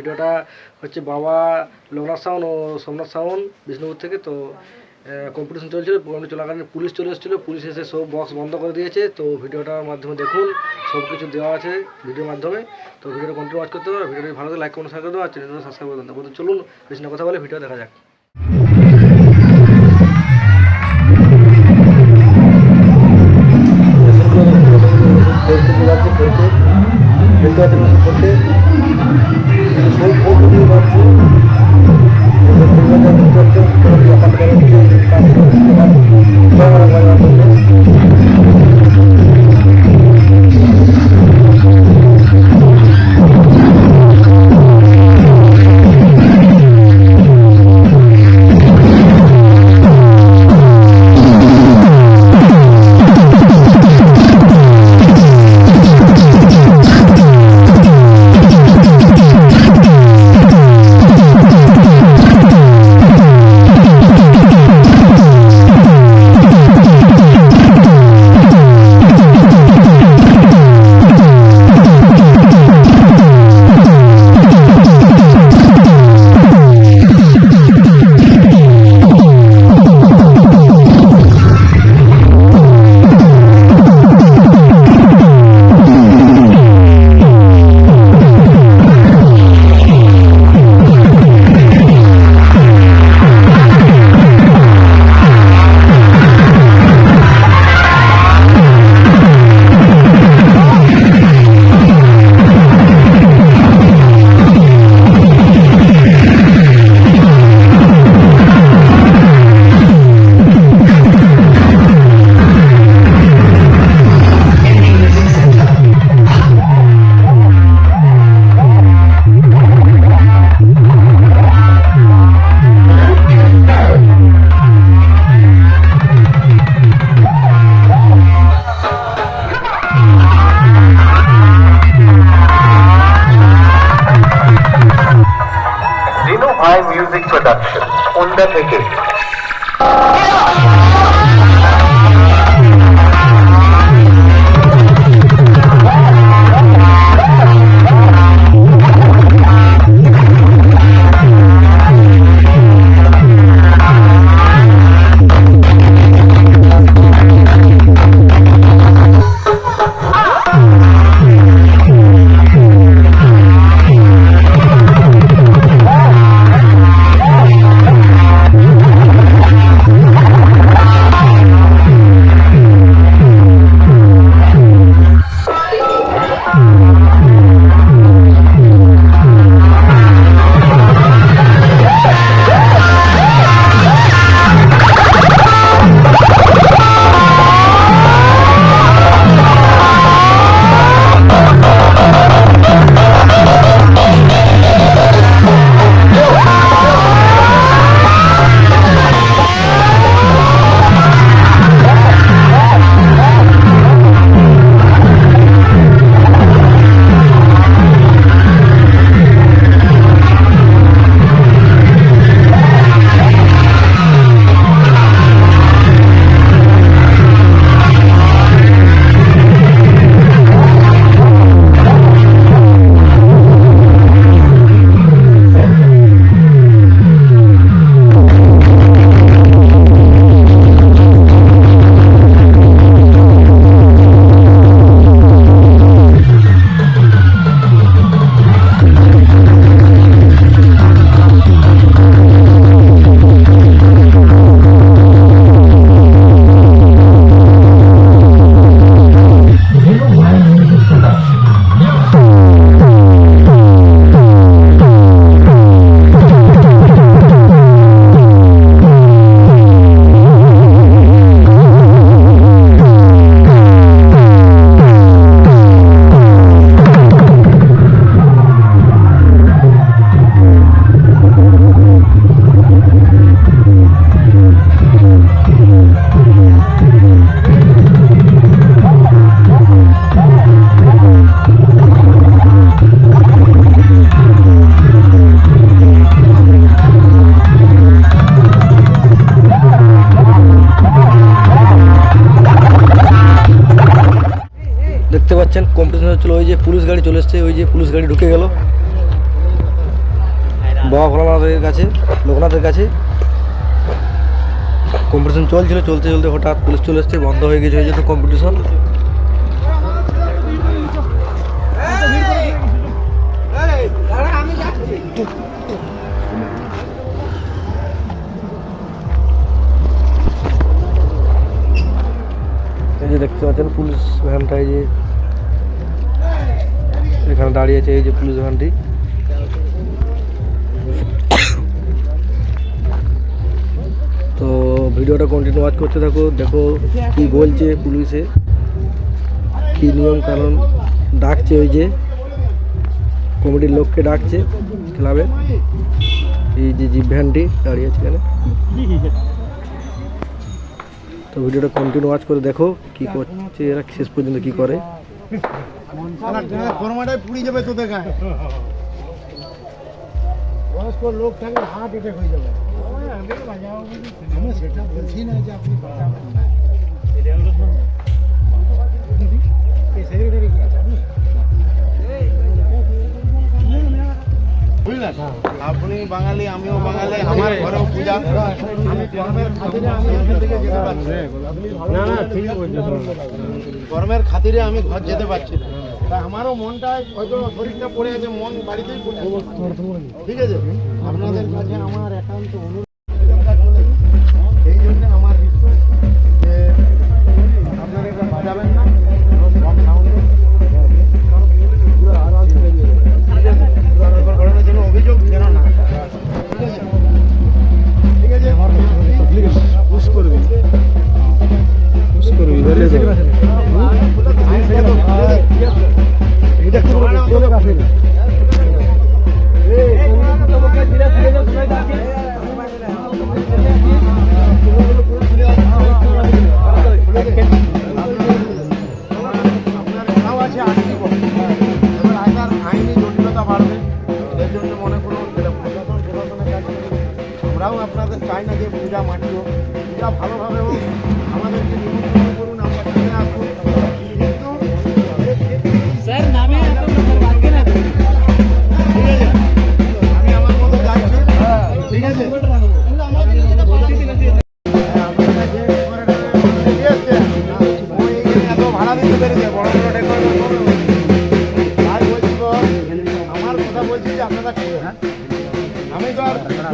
ভিডিওটা হচ্ছে বাবা লোকনাথ সাউন ও সোমনাথ সাউন বিষ্ণুপুর থেকে, তো কম্পিটিশন চলছিল প্রোগ্রামটি চলাকালীন পুলিশ চলে এসেছিল, পুলিশ এসে সব বক্স বন্ধ করে দিয়েছে, তো ভিডিওটার মাধ্যমে দেখুন, সব কিছু দেওয়া আছে ভিডিওর মাধ্যমে, তো ভিডিওটা কন্টিনিউ ওয়াচ করতে হবে ভিডিওটি ভালো লাইক কমেন্ট শেয়ার করে দেবো আর চ্যানেলটা সাবস্ক্রাইব করে দেবো চলুন, বেশি না কথা বলে ভিডিও দেখা যাক। প্রোডাকশন ওন্ডা থেকে। দেখতে পাচ্ছেন কম্পিটিশন হচ্ছিল ওই যে পুলিশ গাড়ি চলে এসছে, ওই যে পুলিশ গাড়ি ঢুকে গেল। বাবা ভোলানাথের কাছে, লোকনাথের কাছে। কম্পিটিশন চলছিল, চলতে চলতে হঠাৎ পুলিশ চলে এসছে, বন্ধ হয়ে গেছে ওই জন্য কম্পিটিশন এই যে দেখতে পাচ্ছেন, পুলিশ ভ্যানটা এই যে এখানে দাঁড়িয়েছে এই যে পুলিশ ভ্যানটি তো ভিডিওটা কন্টিনিউ ওয়াচ করতে থাকো, দেখো কি বলছে পুলিশে, কি নিয়ম কারণ ডাকছে ওই যে, কমিটির লোককে ডাকছে ক্লাবে। এই যে জিপ ভ্যানটি দাঁড়িয়ে আছে এখানে। তো ভিডিওটা কন্টিনিউ ওয়াচ করে দেখো কি করছে এরা, শেষ পর্যন্ত কি করে। ফরমাটাই পুড়ি যাবে তোদের গায়ে বয়স্ক লোক থাকলে হার্ট অ্যাটাক হয়ে যাবে আমি সেটা বলছি না যে আপনি বাঁচাবেন না এই সেক্রেটারি কি আছে আপনি আপনি বাঙালি আমিও বাঙালি আমার ঘরেও পূজা না। না ঠিক গরমের খাতিরে আমি ঘর যেতে পারছি না। আমারও মনটা হয়তো শরীরটা পড়ে আছে মন বাড়িতেই পড়ে ঠিক আছে? আপনাদের কাছে আমার একান্ত অনুরোধ। আমরাও আপনাদের চাই না যে পূজা মাটিও পূজা ভালোভাবে আমাদেরকে নিমন্ত্রণ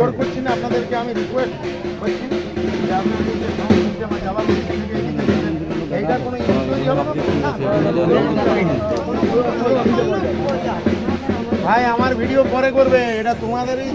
জোর করছি না, আপনাদেরকে আমি রিকোয়েস্ট করছি যে কোনো না ভাই, আমার ভিডিও পরে করবে, এটা তোমাদেরই।